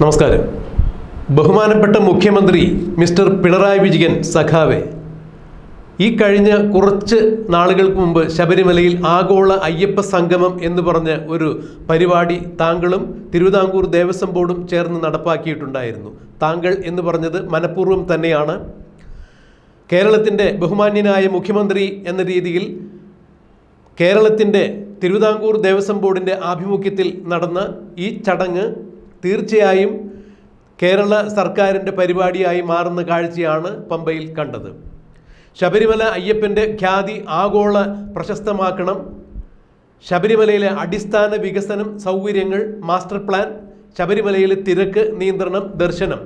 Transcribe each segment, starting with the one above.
നമസ്കാരം. ബഹുമാനപ്പെട്ട മുഖ്യമന്ത്രി മിസ്റ്റർ പിണറായി വിജയൻ സഖാവെ ഈ കഴിഞ്ഞ കുറച്ച് നാളുകൾക്ക് മുമ്പ് ശബരിമലയിൽ ആഗോള അയ്യപ്പ സംഗമം എന്ന് പറഞ്ഞ ഒരു പരിപാടി താങ്കളും തിരുവിതാംകൂർ ദേവസ്വം ബോർഡും ചേർന്ന് നടപ്പാക്കിയിട്ടുണ്ടായിരുന്നു. താങ്കൾ എന്ന് പറഞ്ഞത് മനഃപൂർവം തന്നെയാണ്. കേരളത്തിന്റെ ബഹുമാന്യനായ മുഖ്യമന്ത്രി എന്ന രീതിയിൽ കേരളത്തിന്റെ തിരുവിതാംകൂർ ദേവസ്വം ബോർഡിന്റെ ആഭിമുഖ്യത്തിൽ നടന്ന ഈ ചടങ്ങ് തീർച്ചയായും കേരള സർക്കാരിന്റെ പരിപാടിയായി മാറുന്ന കാഴ്ചയാണ് പമ്പയിൽ കണ്ടത്. ശബരിമല അയ്യപ്പന്റെ ഖ്യാതി ആഗോള പ്രശസ്തമാക്കണം. ശബരിമലയിലെ അടിസ്ഥാന വികസനം സൗകര്യങ്ങൾ മാസ്റ്റർ പ്ലാൻ ശബരിമലയിലെ തിരക്ക് നിയന്ത്രണം ദർശനം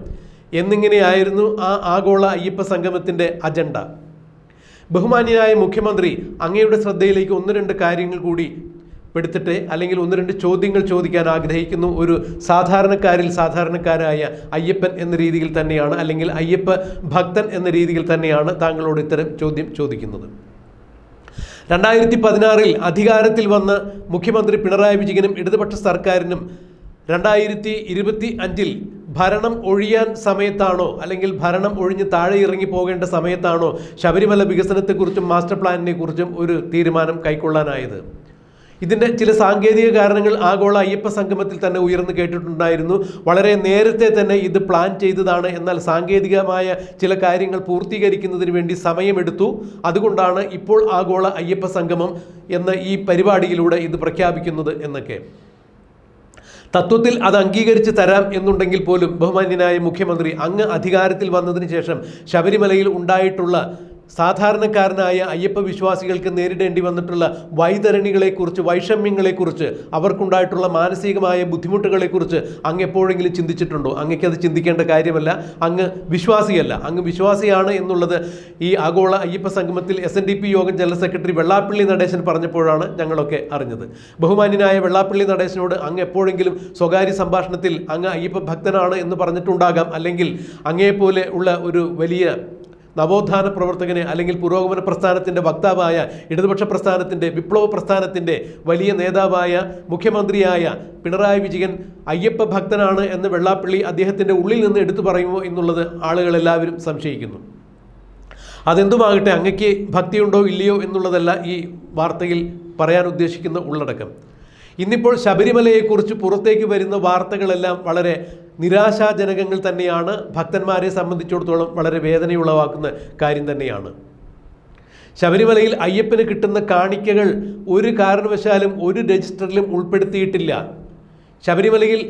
എന്നിങ്ങനെയായിരുന്നു ആ ആഗോള അയ്യപ്പ സംഗമത്തിന്റെ അജണ്ട. ബഹുമാന്യനായ മുഖ്യമന്ത്രി അങ്ങയുടെ ശ്രദ്ധയിലേക്ക് ഒന്ന് രണ്ട് കാര്യങ്ങൾ കൂടി പെടുത്തിട്ട് അല്ലെങ്കിൽ ഒന്ന് രണ്ട് ചോദ്യങ്ങൾ ചോദിക്കാൻ ആഗ്രഹിക്കുന്നു ഒരു സാധാരണക്കാരിൽ സാധാരണക്കാരായ അയ്യപ്പൻ എന്ന രീതിയിൽ തന്നെയാണ് അല്ലെങ്കിൽ അയ്യപ്പ ഭക്തൻ എന്ന രീതിയിൽ തന്നെയാണ് താങ്കളോട് ഇത്തരം ചോദ്യം ചോദിക്കുന്നത്. രണ്ടായിരത്തി പതിനാറിൽ അധികാരത്തിൽ വന്ന മുഖ്യമന്ത്രി പിണറായി വിജയനും ഇടതുപക്ഷ സർക്കാരിനും രണ്ടായിരത്തി ഇരുപത്തി അഞ്ചിൽ ഭരണം ഒഴിയാൻ സമയത്താണോ അല്ലെങ്കിൽ ഭരണം ഒഴിഞ്ഞ് താഴെ ഇറങ്ങി പോകേണ്ട സമയത്താണോ ശബരിമല വികസനത്തെക്കുറിച്ചും മാസ്റ്റർ പ്ലാനിനെക്കുറിച്ചും ഒരു തീരുമാനം കൈക്കൊള്ളാനായത്? ഇതിന്റെ ചില സാങ്കേതിക കാരണങ്ങൾ ആഗോള അയ്യപ്പ സംഗമത്തിൽ തന്നെ ഉയർന്നു കേട്ടിട്ടുണ്ടായിരുന്നു. വളരെ നേരത്തെ തന്നെ ഇത് പ്ലാൻ ചെയ്തതാണ്. എന്നാൽ സാങ്കേതികമായ ചില കാര്യങ്ങൾ പൂർത്തീകരിക്കുന്നതിന് വേണ്ടി സമയമെടുത്തു. അതുകൊണ്ടാണ് ഇപ്പോൾ ആഗോള അയ്യപ്പ സംഗമം എന്ന ഈ പരിപാടിയിലൂടെ ഇത് പ്രഖ്യാപിക്കുന്നത് എന്നൊക്കെ. തത്വത്തിൽ അത് അംഗീകരിച്ച് തരാം എന്നുണ്ടെങ്കിൽ പോലും ബഹുമാന്യനായ മുഖ്യമന്ത്രി അങ്ങ് അധികാരത്തിൽ വന്നതിന് ശേഷം ശബരിമലയിൽ ഉണ്ടായിട്ടുള്ള സാധാരണക്കാരനായ അയ്യപ്പ വിശ്വാസികൾക്ക് നേരിടേണ്ടി വന്നിട്ടുള്ള വൈതരണികളെക്കുറിച്ച് വൈഷമ്യങ്ങളെക്കുറിച്ച് അവർക്കുണ്ടായിട്ടുള്ള മാനസികമായ ബുദ്ധിമുട്ടുകളെക്കുറിച്ച് അങ്ങ് എപ്പോഴെങ്കിലും ചിന്തിച്ചിട്ടുണ്ടോ? അങ്ങക്ക് അത് ചിന്തിക്കേണ്ട കാര്യമല്ല. അങ്ങ് വിശ്വാസിയല്ല. അങ്ങ് വിശ്വാസിയാണ് എന്നുള്ളത് ഈ ആഗോള അയ്യപ്പ സംഗമത്തിൽ S N D P Yogam general secretary Vellappally Natesan പറഞ്ഞപ്പോഴാണ് ഞങ്ങളൊക്കെ അറിഞ്ഞത്. ബഹുമാന്യനായ വെള്ളാപ്പള്ളി നടേശനോട് അങ്ങ് എപ്പോഴെങ്കിലും സ്വകാര്യ സംഭാഷണത്തിൽ അങ്ങ് അയ്യപ്പ ഭക്തനാണ് എന്ന് പറഞ്ഞിട്ടുണ്ടാകാം. അല്ലെങ്കിൽ അങ്ങേപ്പോലെ ഉള്ള ഒരു വലിയ നവോത്ഥാന പ്രവർത്തകനെ അല്ലെങ്കിൽ പുരോഗമന പ്രസ്ഥാനത്തിന്റെ വക്താവായ ഇടതുപക്ഷ പ്രസ്ഥാനത്തിന്റെ വിപ്ലവ പ്രസ്ഥാനത്തിന്റെ വലിയ നേതാവായ മുഖ്യമന്ത്രിയായ പിണറായി വിജയൻ അയ്യപ്പ ഭക്തനാണ് എന്ന് വെള്ളാപ്പള്ളി അദ്ദേഹത്തിന്റെ ഉള്ളിൽ നിന്ന് എടുത്തു പറയുമോ എന്നുള്ളത് ആളുകളെല്ലാവരും സംശയിക്കുന്നു. അതെന്തുമാകട്ടെ അങ്ങയ്ക്ക് ഭക്തിയുണ്ടോ ഇല്ലയോ എന്നുള്ളതല്ല ഈ വാർത്തയിൽ പറയാൻ ഉദ്ദേശിക്കുന്ന ഉള്ളടക്കം. ഇന്നിപ്പോൾ ശബരിമലയെക്കുറിച്ച് പുറത്തേക്ക് വരുന്ന വാർത്തകളെല്ലാം വളരെ നിരാശാജനകങ്ങൾ തന്നെയാണ് ഭക്തന്മാരെ സംബന്ധിച്ചിടത്തോളം വളരെ വേദനയുളവാക്കുന്ന കാര്യം തന്നെയാണ്. ശബരിമലയിൽ അയ്യപ്പന് കിട്ടുന്ന കാണിക്കകൾ ഒരു കാരണവശാലും ഒരു രജിസ്റ്ററിലും ഉൾപ്പെടുത്തിയിട്ടില്ല. ശബരിമലയിൽ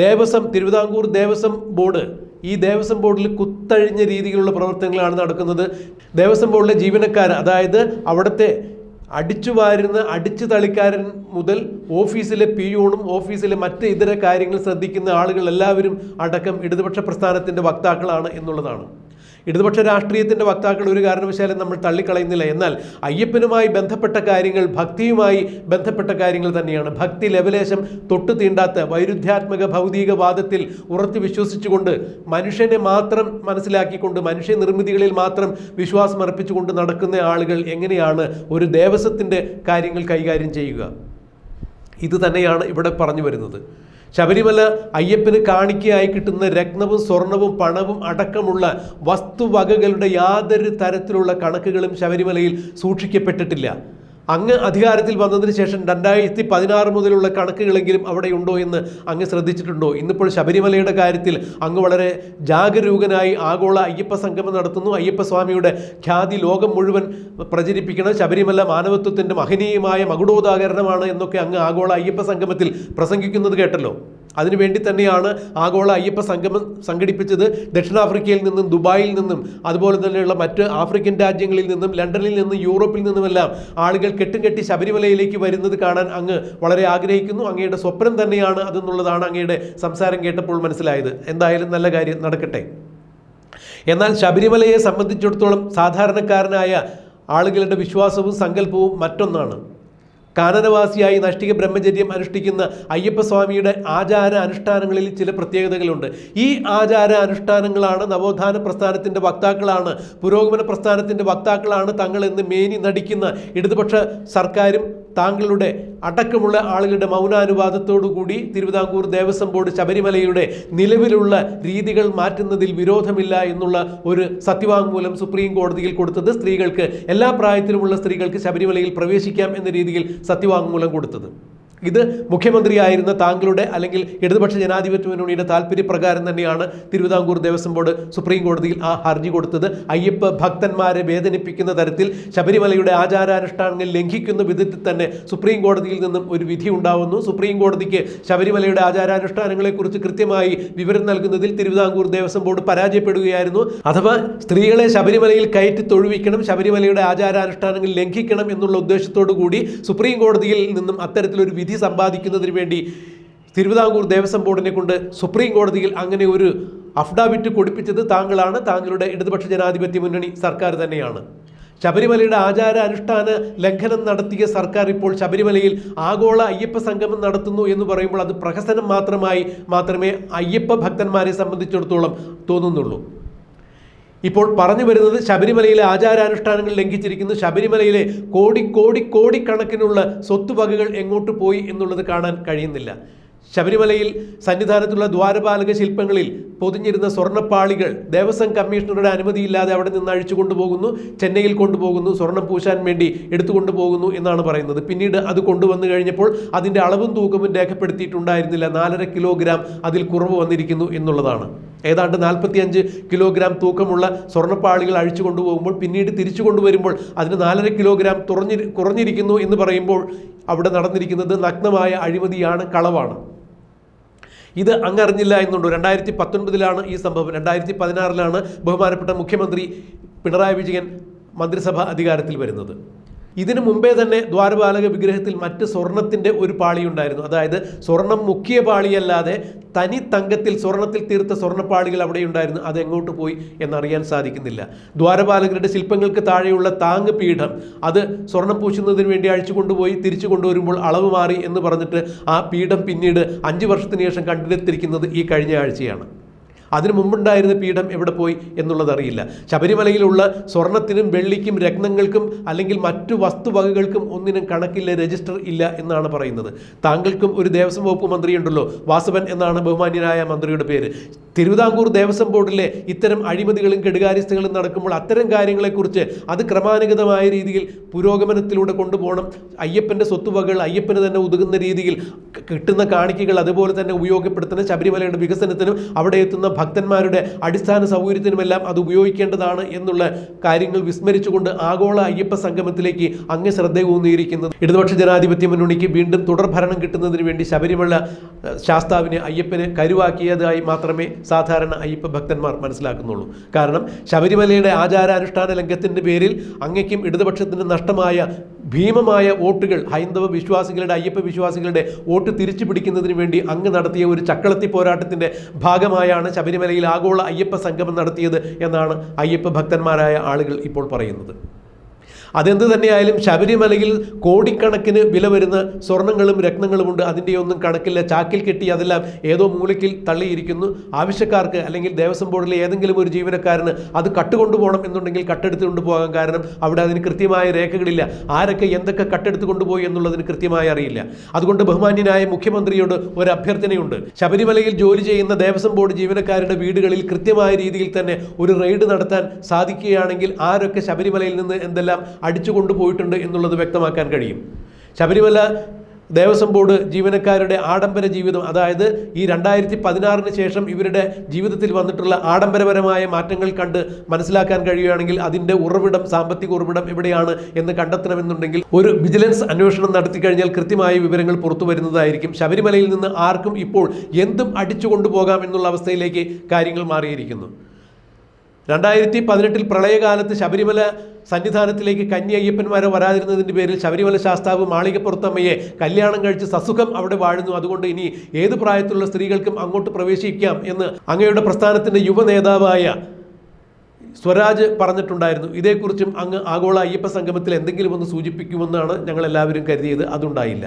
ദേവസ്വം തിരുവിതാംകൂർ ദേവസ്വം ബോർഡ് ഈ ദേവസ്വം ബോർഡിൽ കുത്തഴിഞ്ഞ രീതിയിലുള്ള പ്രവർത്തനങ്ങളാണ് നടക്കുന്നത്. ദേവസ്വം ബോർഡിലെ ജീവനക്കാർ അതായത് അവിടുത്തെ അടിച്ചു വാരുന്ന അടിച്ചു തളിക്കാരൻ മുതൽ ഓഫീസിലെ പിയൂണും ഓഫീസിലെ മറ്റ് ഇതര കാര്യങ്ങൾ ശ്രദ്ധിക്കുന്ന ആളുകൾ എല്ലാവരും അടക്കം ഇടതുപക്ഷ പ്രസ്ഥാനത്തിന്റെ വക്താക്കളാണ് എന്നുള്ളതാണ്. ഇടതുപക്ഷ രാഷ്ട്രീയത്തിന്റെ വക്താക്കൾ ഒരു കാരണവശാലും നമ്മൾ തള്ളിക്കളയുന്നില്ല. എന്നാൽ അയ്യപ്പനുമായി ബന്ധപ്പെട്ട കാര്യങ്ങൾ ഭക്തിയുമായി ബന്ധപ്പെട്ട കാര്യങ്ങൾ തന്നെയാണ്. ഭക്തി ലെവലേശം തൊട്ടു തീണ്ടാത്ത വൈരുദ്ധ്യാത്മക ഭൗതികവാദത്തിൽ ഉറച്ചു വിശ്വസിച്ചുകൊണ്ട് മനുഷ്യനെ മാത്രം മനസ്സിലാക്കിക്കൊണ്ട് മനുഷ്യ നിർമ്മിതികളിൽ മാത്രം വിശ്വാസം അർപ്പിച്ചുകൊണ്ട് നടക്കുന്ന ആളുകൾ എങ്ങനെയാണ് ഒരു ദേവസ്വത്തിന്റെ കാര്യങ്ങൾ കൈകാര്യം ചെയ്യുക? ഇത് തന്നെയാണ് ഇവിടെ പറഞ്ഞു വരുന്നത്. ശബരിമല അയ്യപ്പന് കാണിക്കയായി കിട്ടുന്ന രത്നവും സ്വർണവും പണവും അടക്കമുള്ള വസ്തുവകകളുടെ യാതൊരു തരത്തിലുള്ള കണക്കുകളും ശബരിമലയിൽ സൂക്ഷിക്കപ്പെട്ടിട്ടില്ല. അങ്ങ് അധികാരത്തിൽ വന്നതിന് ശേഷം രണ്ടായിരത്തി പതിനാറ് മുതലുള്ള കണക്കുകളെങ്കിലും അവിടെ ഉണ്ടോ എന്ന് അങ്ങ് ശ്രദ്ധിച്ചിട്ടുണ്ടോ? ഇന്നിപ്പോൾ ശബരിമലയുടെ കാര്യത്തിൽ അങ്ങ് വളരെ ജാഗരൂകനായി ആഗോള അയ്യപ്പ സംഗമം നടത്തുന്നു. അയ്യപ്പ സ്വാമിയുടെ ഖ്യാതി ലോകം മുഴുവൻ പ്രചരിപ്പിക്കണം. ശബരിമല മാനവത്വത്തിന്റെ മഹനീയമായ മകുടോദാഹരണമാണ് എന്നൊക്കെ അങ്ങ് ആഗോള അയ്യപ്പ സംഗമത്തിൽ പ്രസംഗിക്കുന്നത് കേട്ടല്ലോ. അതിനുവേണ്ടി തന്നെയാണ് ആഗോള അയ്യപ്പ സംഗമം സംഘടിപ്പിച്ചത്. ദക്ഷിണാഫ്രിക്കയിൽ നിന്നും ദുബായിൽ നിന്നും അതുപോലെ തന്നെയുള്ള മറ്റ് ആഫ്രിക്കൻ രാജ്യങ്ങളിൽ നിന്നും ലണ്ടനിൽ നിന്നും യൂറോപ്പിൽ നിന്നുമെല്ലാം ആളുകൾ കെട്ടുകെട്ടി ശബരിമലയിലേക്ക് വരുന്നത് കാണാൻ അങ്ങ് വളരെ ആഗ്രഹിക്കുന്നു. അങ്ങയുടെ സ്വപ്നം തന്നെയാണ് അതെന്നുള്ളതാണ് അങ്ങയുടെ സംസാരം കേട്ടപ്പോൾ മനസ്സിലായത്. എന്തായാലും നല്ല കാര്യം നടക്കട്ടെ. എന്നാൽ ശബരിമലയെ സംബന്ധിച്ചിടത്തോളം സാധാരണക്കാരനായ ആളുകളുടെ വിശ്വാസവും സങ്കല്പവും മറ്റൊന്നാണ്. കാനനവാസിയായി നഷ്ടിക ബ്രഹ്മചര്യം അനുഷ്ഠിക്കുന്ന അയ്യപ്പസ്വാമിയുടെ ആചാര അനുഷ്ഠാനങ്ങളിൽ ചില പ്രത്യേകതകളുണ്ട്. ഈ ആചാര അനുഷ്ഠാനങ്ങളാണ് നവോത്ഥാന പ്രസ്ഥാനത്തിന്റെ വക്താക്കളാണ് പുരോഗമന പ്രസ്ഥാനത്തിന്റെ വക്താക്കളാണ് തങ്ങളെന്ന് മേനി നടിക്കുന്ന ഇടതുപക്ഷ സർക്കാരും താങ്കളുടെ അടക്കമുള്ള ആളുകളുടെ മൗനാനുവാദത്തോടുകൂടി തിരുവിതാംകൂർ ദേവസ്വം ബോർഡ് ശബരിമലയുടെ നിലവിലുള്ള രീതികൾ മാറ്റുന്നതിൽ വിരോധമില്ല എന്നുള്ള ഒരു സത്യവാങ്മൂലം സുപ്രീം കോടതിയിൽ കൊടുത്തത് സ്ത്രീകൾക്ക് എല്ലാ പ്രായത്തിലുമുള്ള സ്ത്രീകൾക്ക് ശബരിമലയിൽ പ്രവേശിക്കാം എന്ന രീതിയിൽ സത്യവാങ്മൂലം കൊടുത്തത്. ഇത് മുഖ്യമന്ത്രിയായിരുന്ന താങ്കളുടെ അല്ലെങ്കിൽ ഇടതുപക്ഷ ജനാധിപത്യ മുന്നണിയുടെ താല്പര്യപ്രകാരം തന്നെയാണ് തിരുവിതാംകൂർ ദേവസ്വം ബോർഡ് സുപ്രീം കോടതിയിൽ ആ ഹർജി കൊടുത്തത്. അയ്യപ്പ ഭക്തന്മാരെ വേദനിപ്പിക്കുന്ന തരത്തിൽ ശബരിമലയുടെ ആചാരാനുഷ്ഠാനങ്ങൾ ലംഘിക്കുന്ന വിധത്തിൽ തന്നെ സുപ്രീം കോടതിയിൽ നിന്നും ഒരു വിധി ഉണ്ടാവുന്നു. സുപ്രീം കോടതിക്ക് ശബരിമലയുടെ ആചാരാനുഷ്ഠാനങ്ങളെക്കുറിച്ച് കൃത്യമായി വിവരം നൽകുന്നതിൽ തിരുവിതാംകൂർ ദേവസ്വം ബോർഡ് പരാജയപ്പെടുകയായിരുന്നു. അഥവാ സ്ത്രീകളെ ശബരിമലയിൽ കയറ്റി തൊഴുവിക്കണം ശബരിമലയുടെ ആചാരാനുഷ്ഠാനങ്ങൾ ലംഘിക്കണം എന്നുള്ള ഉദ്ദേശത്തോടു കൂടി സുപ്രീം കോടതിയിൽ നിന്നും അത്തരത്തിലൊരു വിധി സമ്പാദിക്കുന്നതിന് വേണ്ടി തിരുവിതാംകൂർ ദേവസ്വം ബോർഡിനെ കൊണ്ട് സുപ്രീം കോടതിയിൽ അങ്ങനെ ഒരു അഫ്ഡാവിറ്റ് കൊടുപ്പിച്ചത് താങ്കളാണ്. താങ്കളുടെ ഇടതുപക്ഷ ജനാധിപത്യ മുന്നണി സർക്കാർ തന്നെയാണ്. ശബരിമലയുടെ ആചാര അനുഷ്ഠാന ലംഘനം നടത്തിയ സർക്കാർ ഇപ്പോൾ ശബരിമലയിൽ ആഗോള അയ്യപ്പ സംഗമം നടത്തുന്നു എന്ന് പറയുമ്പോൾ അത് പ്രഹസനം മാത്രമായി മാത്രമേ അയ്യപ്പ ഭക്തന്മാരെ സംബന്ധിച്ചിടത്തോളം തോന്നുന്നുള്ളൂ. ഇപ്പോൾ പറഞ്ഞു വരുന്നത് ശബരിമലയിലെ ആചാരാനുഷ്ഠാനങ്ങൾ ലംഘിച്ചിരിക്കുന്നു. ശബരിമലയിലെ കോടി കോടി കോടിക്കണക്കിനുള്ള സ്വത്തുവകകൾ എങ്ങോട്ട് പോയി എന്നുള്ളത് കാണാൻ കഴിയുന്നില്ല. ശബരിമലയിൽ സന്നിധാനത്തുള്ള ദ്വാരപാലക ശില്പങ്ങളിൽ പൊതിഞ്ഞിരുന്ന സ്വർണപ്പാളികൾ ദേവസ്വം കമ്മീഷണറുടെ അനുമതിയില്ലാതെ അവിടെ നിന്ന് അഴിച്ചു കൊണ്ടുപോകുന്നു ചെന്നൈയിൽ കൊണ്ടുപോകുന്നു സ്വർണം പൂശാൻ വേണ്ടി എടുത്തു കൊണ്ടുപോകുന്നു എന്നാണ് പറയുന്നത്. പിന്നീട് അത് കൊണ്ടുവന്നു കഴിഞ്ഞപ്പോൾ അതിന്റെ അളവും തൂക്കവും രേഖപ്പെടുത്തിയിട്ടുണ്ടായിരുന്നില്ല. നാലര കിലോഗ്രാം അതിൽ കുറവ് വന്നിരിക്കുന്നു എന്നുള്ളതാണ്. ഏതാണ്ട് നാൽപ്പത്തിയഞ്ച് കിലോഗ്രാം തൂക്കമുള്ള സ്വർണപ്പാളികൾ അഴിച്ചു കൊണ്ടുപോകുമ്പോൾ പിന്നീട് തിരിച്ചു കൊണ്ടുവരുമ്പോൾ അതിന് നാലര കിലോഗ്രാം തുറഞ്ഞി കുറഞ്ഞിരിക്കുന്നു എന്ന് പറയുമ്പോൾ അവിടെ നടന്നിരിക്കുന്നത് നഗ്നമായ അഴിമതിയാണ് കളവാണ്. ഇത് അങ്ങറിഞ്ഞില്ല എന്നുണ്ട്? രണ്ടായിരത്തി പത്തൊൻപതിലാണ് ഈ സംഭവം. രണ്ടായിരത്തി പതിനാറിലാണ് ബഹുമാനപ്പെട്ട മുഖ്യമന്ത്രി പിണറായി വിജയൻ മന്ത്രിസഭ അധികാരത്തിൽ വരുന്നത്. ഇതിനു മുമ്പേ തന്നെ ദ്വാരപാലക വിഗ്രഹത്തിൽ മറ്റ് സ്വർണത്തിന്റെ ഒരു പാളിയുണ്ടായിരുന്നു അതായത് സ്വർണം മുക്കിയ പാളിയല്ലാതെ തനി തങ്കത്തിൽ സ്വർണത്തിൽ തീർത്ത സ്വർണപ്പാളികൾ അവിടെ ഉണ്ടായിരുന്നു. അത് എങ്ങോട്ട് പോയി എന്നറിയാൻ സാധിക്കുന്നില്ല. ദ്വാരപാലകരുടെ ശില്പങ്ങൾക്ക് താഴെയുള്ള താങ്ങ് പീഠം അത് സ്വർണം പൂശുന്നതിന് വേണ്ടി അഴിച്ചു കൊണ്ടുപോയി തിരിച്ചു കൊണ്ടുവരുമ്പോൾ അളവ് മാറി എന്ന് പറഞ്ഞിട്ട് ആ പീഠം പിന്നീട് അഞ്ച് വർഷത്തിന് ശേഷം കണ്ടെത്തിയിരിക്കുന്നത് ഈ കഴിഞ്ഞ ആഴ്ചയാണ്. അതിനു മുമ്പുണ്ടായിരുന്ന പീഠം എവിടെ പോയി എന്നുള്ളതറിയില്ല ശബരിമലയിലുള്ള സ്വർണത്തിനും വെള്ളിക്കും രത്നങ്ങൾക്കും അല്ലെങ്കിൽ മറ്റു വസ്തുവകകൾക്കും ഒന്നിനും കണക്കില്ല രജിസ്റ്റർ ഇല്ല എന്നാണ് പറയുന്നത്. താങ്കൾക്കും ഒരു ദേവസ്വം വകുപ്പ് മന്ത്രിയുണ്ടല്ലോ വാസവൻ എന്നാണ് ബഹുമാന്യനായ മന്ത്രിയുടെ പേര്. തിരുവിതാംകൂർ ദേവസ്വം ബോർഡിലെ ഇത്തരം അഴിമതികളും കെടുകാര്യസ്ഥകളും നടക്കുമ്പോൾ അത്തരം കാര്യങ്ങളെക്കുറിച്ച് അത് ക്രമാനുഗതമായ രീതിയിൽ പുരോഗമനത്തിലൂടെ കൊണ്ടുപോകണം. അയ്യപ്പന്റെ സ്വത്തുവകകൾ അയ്യപ്പന് തന്നെ ഉതകുന്ന രീതിയിൽ കിട്ടുന്ന കാണിക്കകൾ അതുപോലെ തന്നെ ഉപയോഗപ്പെടുത്തുന്ന ശബരിമലയുടെ വികസനത്തിനും അവിടെ എത്തുന്ന ഭക്തന്മാരുടെ അടിസ്ഥാന സൗകര്യത്തിനുമെല്ലാം അത് ഉപയോഗിക്കേണ്ടതാണ് എന്നുള്ള കാര്യങ്ങൾ വിസ്മരിച്ചുകൊണ്ട് ആഗോള അയ്യപ്പ സംഗമത്തിലേക്ക് അങ്ങ് ശ്രദ്ധ ഊന്നിയിരിക്കുന്നത് ഇടതുപക്ഷ ജനാധിപത്യ മുന്നണിക്ക് വീണ്ടും തുടർഭരണം കിട്ടുന്നതിന് വേണ്ടി ശബരിമല ശാസ്താവിനെ അയ്യപ്പനെ കരുവാക്കിയതായി മാത്രമേ സാധാരണ അയ്യപ്പ ഭക്തന്മാർ മനസ്സിലാക്കുന്നുള്ളൂ. കാരണം ശബരിമലയുടെ ആചാരാനുഷ്ഠാന ലംഘത്തിന്റെ പേരിൽ അങ്ങയ്ക്കും ഇടതുപക്ഷത്തിന് നഷ്ടമായ ഭീമമായ വോട്ടുകൾ ഹൈന്ദവ വിശ്വാസികളുടെ അയ്യപ്പ വിശ്വാസികളുടെ വോട്ട് തിരിച്ചു പിടിക്കുന്നതിന് വേണ്ടി അങ്ങ് നടത്തിയ ഒരു ചക്കളത്തി പോരാട്ടത്തിന്റെ ഭാഗമായാണ് ശബരിമലയിൽ ആഗോള അയ്യപ്പ സംഗമം നടത്തിയത് എന്നാണ് അയ്യപ്പ ഭക്തന്മാരായ ആളുകൾ ഇപ്പോൾ പറയുന്നത്. അതെന്ത് തന്നെയായാലും ശബരിമലയിൽ കോടിക്കണക്കിന് വില വരുന്ന സ്വർണങ്ങളും രത്നങ്ങളുമുണ്ട് അതിന്റെയൊന്നും കണക്കില്ല. ചാക്കിൽ കെട്ടി അതെല്ലാം ഏതോ മൂലയ്ക്കിൽ തള്ളിയിരിക്കുന്നു. ആവശ്യക്കാർക്ക് അല്ലെങ്കിൽ ദേവസ്വം ബോർഡിലെ ഏതെങ്കിലും ഒരു ജീവനക്കാരന് അത് കട്ടുകൊണ്ടുപോകണം എന്നുണ്ടെങ്കിൽ കട്ടെടുത്ത് കൊണ്ടുപോകാൻ കാരണം അവിടെ അതിന് കൃത്യമായ രേഖകളില്ല. ആരൊക്കെ എന്തൊക്കെ കട്ടെടുത്ത് കൊണ്ടുപോയി എന്നുള്ളതിന് കൃത്യമായി അറിയില്ല. അതുകൊണ്ട് ബഹുമാന്യനായ മുഖ്യമന്ത്രിയോട് ഒരു അഭ്യർത്ഥനയുണ്ട്. ശബരിമലയിൽ ജോലി ചെയ്യുന്ന ദേവസ്വം ബോർഡ് ജീവനക്കാരുടെ വീടുകളിൽ കൃത്യമായ രീതിയിൽ തന്നെ ഒരു റെയ്ഡ് നടത്താൻ സാധിക്കുകയാണെങ്കിൽ ആരൊക്കെ ശബരിമലയിൽ നിന്ന് എന്തെല്ലാം അടിച്ചു കൊണ്ടുപോയിട്ടുണ്ട് എന്നുള്ളത് വ്യക്തമാക്കാൻ കഴിയും. ശബരിമല ദേവസ്വം ബോർഡ് ജീവനക്കാരുടെ ആഡംബര ജീവിതം അതായത് ഈ രണ്ടായിരത്തി പതിനാറിന് ശേഷം ഇവരുടെ ജീവിതത്തിൽ വന്നിട്ടുള്ള ആഡംബരപരമായ മാറ്റങ്ങൾ കണ്ട് മനസ്സിലാക്കാൻ കഴിയുകയാണെങ്കിൽ അതിന്റെ ഉറവിടം സാമ്പത്തിക ഉറവിടം എവിടെയാണ് എന്ന് കണ്ടെത്തണമെന്നുണ്ടെങ്കിൽ ഒരു വിജിലൻസ് അന്വേഷണം നടത്തി കഴിഞ്ഞാൽ കൃത്യമായ വിവരങ്ങൾ പുറത്തു വരുന്നതായിരിക്കും. ശബരിമലയിൽ നിന്ന് ആർക്കും ഇപ്പോൾ എന്തും അടിച്ചു കൊണ്ടുപോകാം എന്നുള്ള അവസ്ഥയിലേക്ക് കാര്യങ്ങൾ മാറിയിരിക്കുന്നു. രണ്ടായിരത്തി പതിനെട്ടിൽ പ്രളയകാലത്ത് ശബരിമല സന്നിധാനത്തിലേക്ക് കന്നി അയ്യപ്പന്മാരെ വരാതിരുന്നതിന്റെ പേരിൽ ശബരിമല ശാസ്താവ് മാളികപ്പുറത്തമ്മയെ കല്യാണം കഴിച്ച് സസുഖം അവിടെ വാഴുന്നു. അതുകൊണ്ട് ഇനി ഏത് പ്രായത്തിലുള്ള സ്ത്രീകൾക്കും അങ്ങോട്ട് പ്രവേശിക്കാം എന്ന് അങ്ങയുടെ പ്രസ്ഥാനത്തിന്റെ യുവ നേതാവായ സ്വരാജ് പറഞ്ഞിട്ടുണ്ടായിരുന്നു. ഇതേക്കുറിച്ചും അങ്ങ് ആഗോള അയ്യപ്പ സംഗമത്തിൽ എന്തെങ്കിലും ഒന്ന് സൂചിപ്പിക്കുമെന്നാണ് ഞങ്ങൾ എല്ലാവരും കരുതിയത്. അതുണ്ടായില്ല.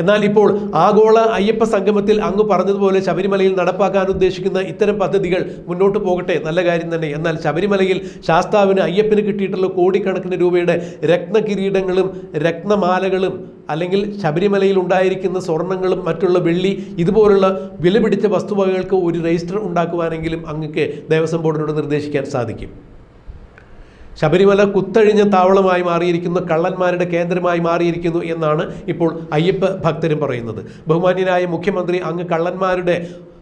എന്നാൽ ഇപ്പോൾ ആഗോള അയ്യപ്പ സംഗമത്തിൽ അങ്ങ് പറഞ്ഞതുപോലെ ശബരിമലയിൽ നടപ്പാക്കാൻ ഉദ്ദേശിക്കുന്ന ഇത്തരം പദ്ധതികൾ മുന്നോട്ട് പോകട്ടെ നല്ല കാര്യം തന്നെ. എന്നാൽ ശബരിമലയിൽ ശാസ്താവിന് അയ്യപ്പന് കിട്ടിയിട്ടുള്ള കോടിക്കണക്കിന് രൂപയുടെ രത്നകിരീടങ്ങളും രക്തമാലകളും അല്ലെങ്കിൽ ശബരിമലയിൽ ഉണ്ടായിരിക്കുന്ന സ്വർണങ്ങളും മറ്റുള്ള വെള്ളി ഇതുപോലുള്ള വിലപിടിച്ച വസ്തുവകകൾക്ക് ഒരു രജിസ്റ്റർ ഉണ്ടാക്കുവാനെങ്കിലും അങ്ങക്ക് ദേവസ്വം ബോർഡിനോട് നിർദ്ദേശിക്കാൻ സാധിക്കും. ശബരിമല കുത്തഴിഞ്ഞ താവളമായി മാറിയിരിക്കുന്നു കള്ളന്മാരുടെ കേന്ദ്രമായി മാറിയിരിക്കുന്നു എന്നാണ് ഇപ്പോൾ അയ്യപ്പ ഭക്തരും പറയുന്നത്. ബഹുമാന്യനായ മുഖ്യമന്ത്രി അങ്ങ് കള്ളന്മാരുടെ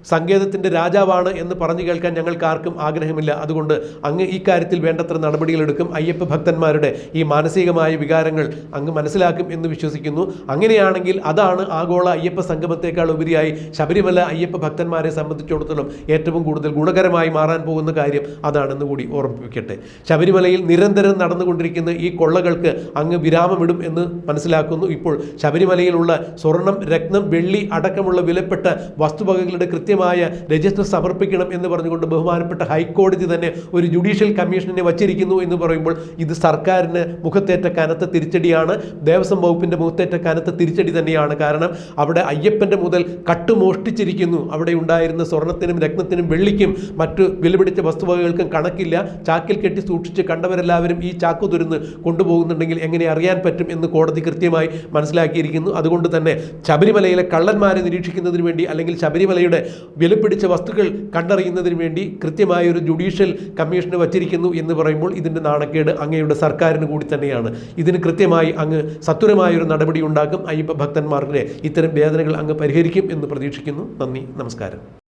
സങ്കേതത്തിന്റെ രാജാവാണ് എന്ന് പറഞ്ഞു കേൾക്കാൻ ഞങ്ങൾക്ക് ആർക്കും ആഗ്രഹമില്ല. അതുകൊണ്ട് അങ്ങ് ഈ കാര്യത്തിൽ വേണ്ടത്ര നടപടികളെടുക്കും. അയ്യപ്പ ഭക്തന്മാരുടെ ഈ മാനസികമായ വികാരങ്ങൾ അങ്ങ് മനസ്സിലാക്കും എന്ന് വിശ്വസിക്കുന്നു. അങ്ങനെയാണെങ്കിൽ അതാണ് ആഗോള അയ്യപ്പ സംഗമത്തേക്കാൾ ഉപരിയായി ശബരിമല അയ്യപ്പ ഭക്തന്മാരെ സംബന്ധിച്ചിടത്തോളം ഏറ്റവും കൂടുതൽ ഗുണകരമായി മാറാൻ പോകുന്ന കാര്യം അതാണെന്ന് കൂടി ഓർമ്മിപ്പിക്കട്ടെ. ശബരിമലയിൽ നിരന്തരം നടന്നുകൊണ്ടിരിക്കുന്ന ഈ കൊള്ളകൾക്ക് അങ്ങ് വിരാമമിടും എന്ന് മനസ്സിലാക്കുന്നു. ഇപ്പോൾ ശബരിമലയിലുള്ള സ്വർണം രത്നം വെള്ളി അടക്കമുള്ള വിലപ്പെട്ട വസ്തുവകകളുടെ കൃത്യമായ രജിസ്റ്റർ സമർപ്പിക്കണം എന്ന് പറഞ്ഞുകൊണ്ട് ബഹുമാനപ്പെട്ട ഹൈക്കോടതി തന്നെ ഒരു ജുഡീഷ്യൽ കമ്മീഷനെ വച്ചിരിക്കുന്നു എന്ന് പറയുമ്പോൾ ഇത് സർക്കാരിന് മുഖത്തേറ്റ കനത്ത തിരിച്ചടിയാണ്. ദേവസ്വം വകുപ്പിന്റെ മുഖത്തേറ്റ കനത്ത തിരിച്ചടി തന്നെയാണ്. കാരണം അവിടെ അയ്യപ്പന്റെ മുതൽ കട്ടുമോഷ്ടിച്ചിരിക്കുന്നു അവിടെ ഉണ്ടായിരുന്ന സ്വർണത്തിനും രത്നത്തിനും വെള്ളിക്കും മറ്റു വിലപിടിച്ച വസ്തുവകകൾക്കും കണക്കില്ല. ചാക്കിൽ കെട്ടി സൂക്ഷിച്ച് കണ്ടവരെല്ലാവരും ഈ ചാക്കു തുരുന്ന് കൊണ്ടുപോകുന്നുണ്ടെങ്കിൽ എങ്ങനെ അറിയാൻ പറ്റും എന്ന് കോടതി കൃത്യമായി മനസ്സിലാക്കിയിരിക്കുന്നു. അതുകൊണ്ട് തന്നെ ശബരിമലയിലെ കള്ളന്മാരെ നിരീക്ഷിക്കുന്നതിന് വേണ്ടി അല്ലെങ്കിൽ ശബരിമലയുടെ വിലപിടിച്ച വസ്തുക്കൾ കണ്ടറിയുന്നതിന് വേണ്ടി കൃത്യമായ ഒരു ജുഡീഷ്യൽ കമ്മീഷന് വച്ചിരിക്കുന്നു എന്ന് പറയുമ്പോൾ ഇതിന്റെ നാണക്കേട് അങ്ങയുടെ സർക്കാരിന് കൂടി തന്നെയാണ്. ഇതിന് കൃത്യമായി അങ്ങ് സത്വരമായൊരു നടപടി ഉണ്ടാക്കും. അയ്യപ്പ ഭക്തന്മാരുടെ ഇത്തരം വേദനകൾ അങ്ങ് പരിഹരിക്കും എന്ന് പ്രതീക്ഷിക്കുന്നു. നന്ദി. നമസ്കാരം.